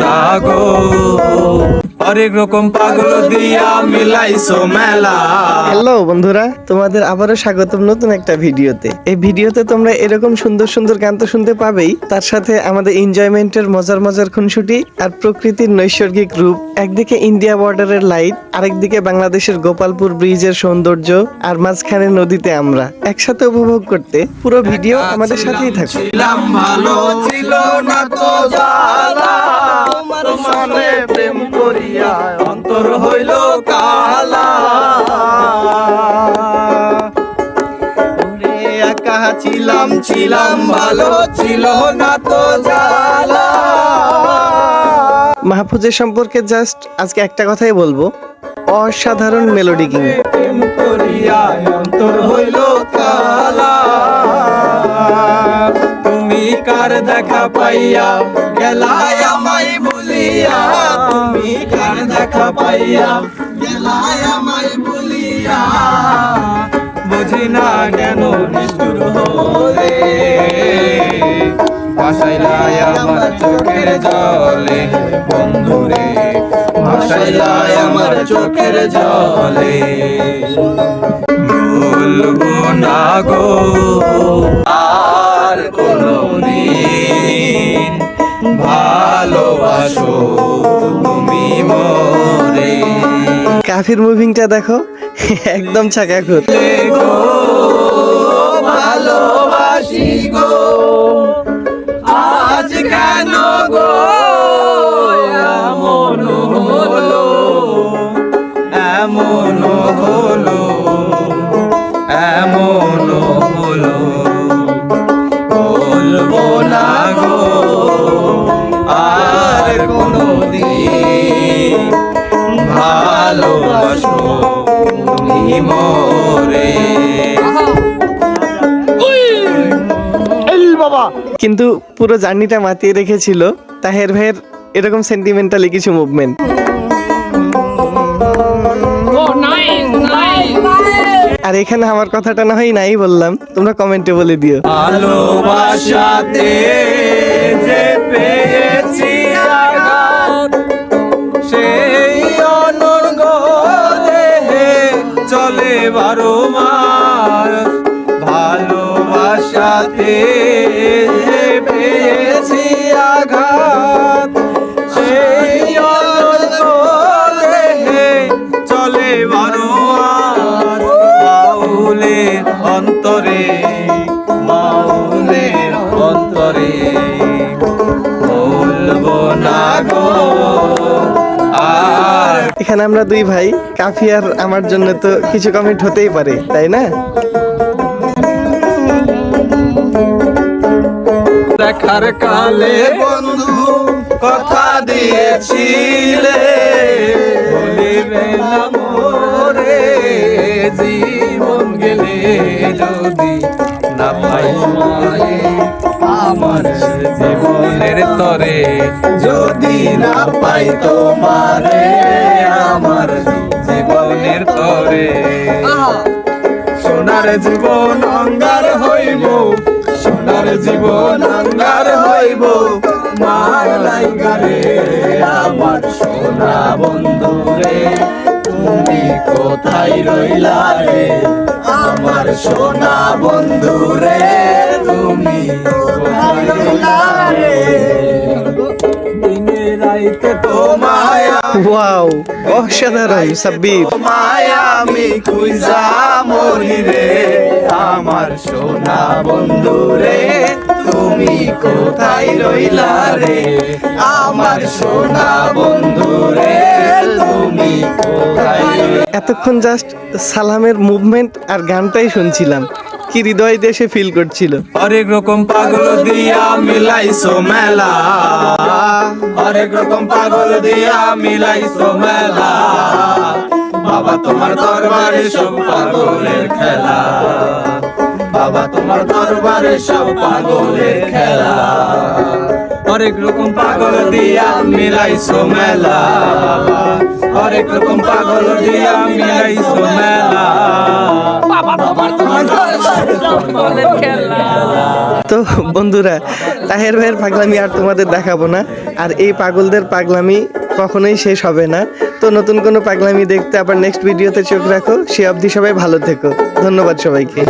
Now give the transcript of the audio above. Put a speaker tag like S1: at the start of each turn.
S1: না গো। রকম পাগল দিয়া মিলাইছো মেলা।
S2: হ্যালো বন্ধুরা তোমাদের আবারও স্বাগতম নতুন একটা ভিডিওতে। এই ভিডিওতে তোমরা এরকম সুন্দর সুন্দর গান তো শুনতে পাবেই। তার সাথে আমাদের এনজয়মেন্টের মজার মজার খুনসুটি আর প্রকৃতির নৈসর্গিক রূপ। একদিকে ইন্ডিয়া বর্ডারের লাইট আরেকদিকে বাংলাদেশের গোপালপুর ব্রিজের সৌন্দর্য আর মাঝখানে নদীতে আমরা। একসাথে উপভোগ করতে পুরো ভিডিও আমাদের সাথেই থাকো
S1: ভালো ছিল না তো। ছিলাম ছিলাম ভালো ছিল না তো জালা
S2: মাহফুজের সম্পর্কে জাস্ট আজকে একটা কথাই বলব। অসাধারণ মেলোডি কিং
S1: অন্তর হইল কালা। তুমি কার দেখা পাইয়া গেলায় আমায় বলিয়া। তুমি কার দেখা পাইয়া গেলায় আমায় বলিয়া। বুঝি না ভাসাইলাই আমার চোখের জলে। বন্ধুরে ভাসাইলাই আমার চোখের জলে। বলব না গো আর কোনো দিন ভালোবাসো তুমি মরে।
S2: কাফির মুভিংটা দেখো একদম ছাকাখুর
S1: গো ভালোবাসি গো।
S2: কিন্তু পুরো জার্নিটা মাতিয়ে রেখেছিল তাহের ভাইয়ের এরকম সেন্টিমেন্টালি কিছু মুভমেন্ট. আর এখানে আমার কথাটা না হয় নাই বললাম তোমরা কমেন্টে বলে দিও।
S1: ভালোবাসাতে যে পেয়েছি চলে বারো মাস ভালোবাসাতে পেয়েছি আঘাত। চলে বারো অন্তরে মাউলের অন্তরে। বলব না গো
S2: এখানে আমরা দুই ভাই, কাফি আর আমার জন্য তো কিছু কমেন্ট হতেই পারে, তাই না?
S1: দেখার কালে বন্ধু কথা দিয়েছিলে। বলিবে জীবন গেলে যদি না পাই আমার জীবনের তরে যদি না পাই তোমারে। সোনার জীবন অঙ্গার হইব, সোনার জীবন অঙ্গার হইব। মার লাইগারে আমার সোনা বন্ধু রে, তুমি কোথায় রইলা রে? আমার সোনা বন্ধু রে, তুমি কোথায় রইলা রে? দিনে রাইতে তোমায়
S2: ওয়াও অসাধারণ সাব্বির।
S1: আমি খুঁজা মরি রে আমার সোনা বন্ধু রে তুমি কোথায় রইলা রে? আমার সোনা বন্ধু রে তুমি কোথায়
S2: এতক্ষণ জাস্ট সালামের মুভমেন্ট আর গানটাই শুনছিলাম। কি হৃদয় দেশে ফিল করছিল?
S1: হরেক রকম পাগল দিয়া মিলাইছো মেলা। হরেক রকম পাগল দিয়া মিলাইছো মেলা। বাবা তোমার দরবারে সব পাগলের খেলা। বাবা তোমার দরবারে সব পাগলের খেলা। হরেক রকম পাগল দিয়া মিলাইছো মেলা। হরেক রকম পাগল দিয়া মিলাইছো মেলা।
S3: বাবা
S2: তো বন্ধুরা, তাহের ভাইয়ের পাগলামি আর তোমাদের দেখাবো না। আর এই পাগলদের পাগলামি কখনোই শেষ হবে না। তো নতুন কোনো পাগলামি দেখতে আবার নেক্সট ভিডিওতে চোখ রাখো। সে অবধি সবাই ভালো থেকো। ধন্যবাদ সবাইকে।